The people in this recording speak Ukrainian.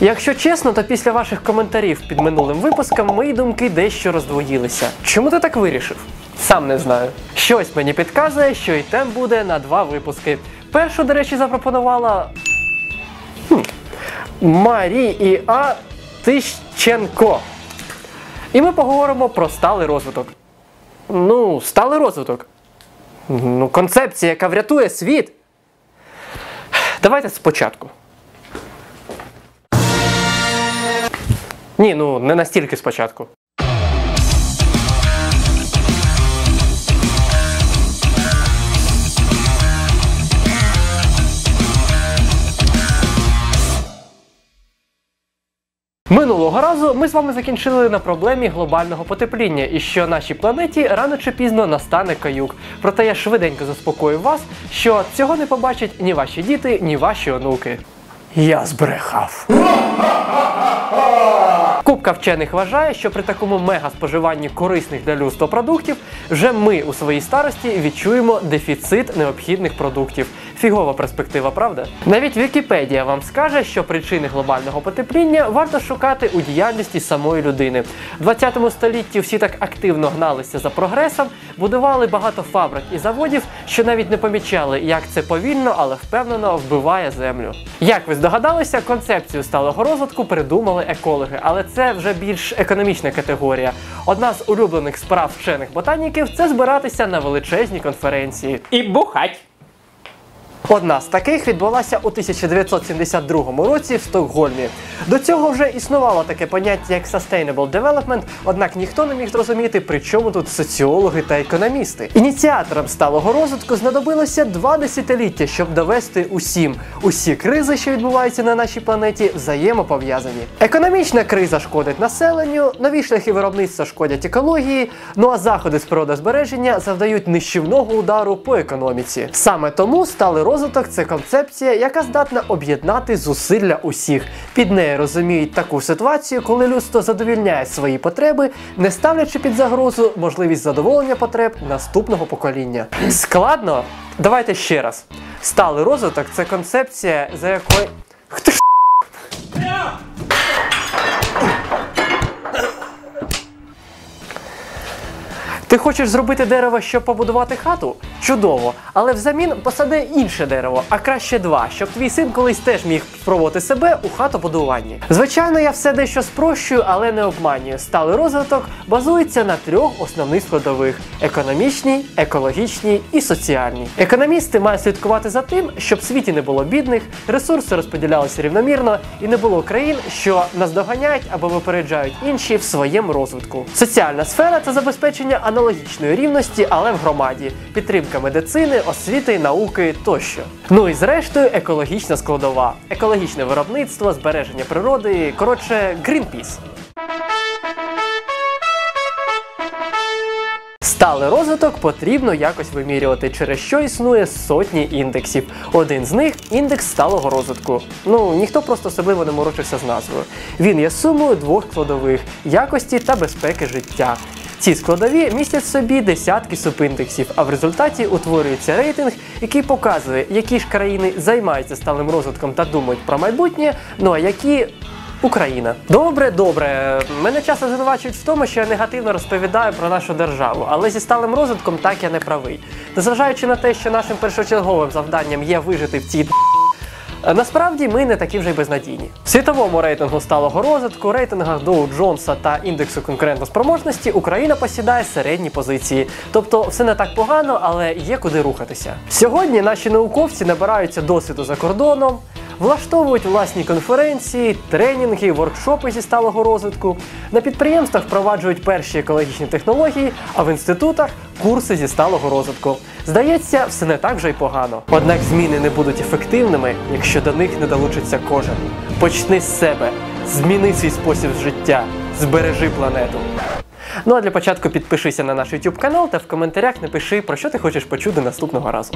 Якщо чесно, то після ваших коментарів під минулим випуском мої думки дещо роздвоїлися. Чому ти так вирішив? Сам не знаю. Щось мені підказує, що і тем буде на два випуски. Першу, до речі, запропонувала хм, Марія Тищенко. І ми поговоримо про сталий розвиток. Ну, сталий розвиток. Ну, концепція, яка врятує світ. Давайте спочатку. Ні, ну не настільки спочатку. Минулого разу ми з вами закінчили на проблемі глобального потепління і що нашій планеті рано чи пізно настане каюк. Проте я швиденько заспокою вас, що цього не побачать ні ваші діти, ні ваші онуки. Я збрехав. Купка вчених вважає, що при такому мега споживанні корисних для людства продуктів вже ми у своїй старості відчуємо дефіцит необхідних продуктів. Фігова перспектива, правда? Навіть Вікіпедія вам скаже, що причини глобального потепління варто шукати у діяльності самої людини. В 20 столітті всі так активно гналися за прогресом, будували багато фабрик і заводів, що навіть не помічали, як це повільно, але впевнено вбиває землю. Як ви здогадалися, концепцію сталого розвитку придумали екологи, але це вже більш економічна категорія. Одна з улюблених справ вчених ботаніків це збиратися на величезні конференції. І бухать. Одна з таких відбулася у 1972 році в Стокгольмі. До цього вже існувало таке поняття як Sustainable Development, однак ніхто не міг зрозуміти, при чому тут соціологи та економісти. Ініціаторам сталого розвитку знадобилося два десятиліття, щоб довести усім усі кризи, що відбуваються на нашій планеті, взаємопов'язані. Економічна криза шкодить населенню, нові шляхи виробництва шкодять екології. Ну а заходи з природозбереження завдають нищівного удару по економіці. Саме тому сталий розвиток це концепція, яка здатна об'єднати зусилля усіх. Під нею розуміють таку ситуацію, коли людство задовільняє свої потреби, не ставлячи під загрозу можливість задоволення потреб наступного покоління. Складно? Давайте ще раз. Сталий розвиток це концепція, за якою. Ти хочеш зробити дерево, щоб побудувати хату? Чудово, але взамін посади інше дерево, а краще два, щоб твій син колись теж міг спробувати себе у хатобудуванні. Звичайно, я все дещо спрощую, але не обманюю. Сталий розвиток базується на трьох основних складових: економічній, екологічній і соціальній. Економісти мають слідкувати за тим, щоб в світі не було бідних, ресурси розподілялися рівномірно і не було країн, що наздоганяють або випереджають інші в своєму розвитку. Соціальна сфера це забезпечення аналогічної рівності, але в громаді, підтримка медицини, освіти, науки тощо. Ну і зрештою, екологічна складова, екологічне виробництво, збереження природи, коротше, Greenpeace. Сталий розвиток потрібно якось вимірювати, через що існує сотні індексів. Один з них індекс сталого розвитку. Ну ніхто просто особливо не морочився з назвою. Він є сумою двох складових якості та безпеки життя. Ці складові містять в собі десятки субіндексів, а в результаті утворюється рейтинг, який показує, які ж країни займаються сталим розвитком та думають про майбутнє, ну а які Україна. Добре, добре. Мене часто звинувачують в тому, що я негативно розповідаю про нашу державу, але зі сталим розвитком так я не правий. Незважаючи на те, що нашим першочерговим завданням є вижити в цій Насправді ми не такі вже й безнадійні. В світовому рейтингу сталого розвитку, рейтингах Доу Джонса та індексу конкурентоспроможності Україна посідає середні позиції. Тобто все не так погано, але є куди рухатися. Сьогодні наші науковці набираються досвіду за кордоном. Влаштовують власні конференції, тренінги, воркшопи зі сталого розвитку. На підприємствах впроваджують перші екологічні технології, а в інститутах курси зі сталого розвитку. Здається, все не так вже й погано. Однак зміни не будуть ефективними, якщо до них не долучиться кожен. Почни з себе, зміни свій спосіб життя, збережи планету. Ну а для початку підпишися на наш YouTube канал та в коментарях напиши, про що ти хочеш почути наступного разу.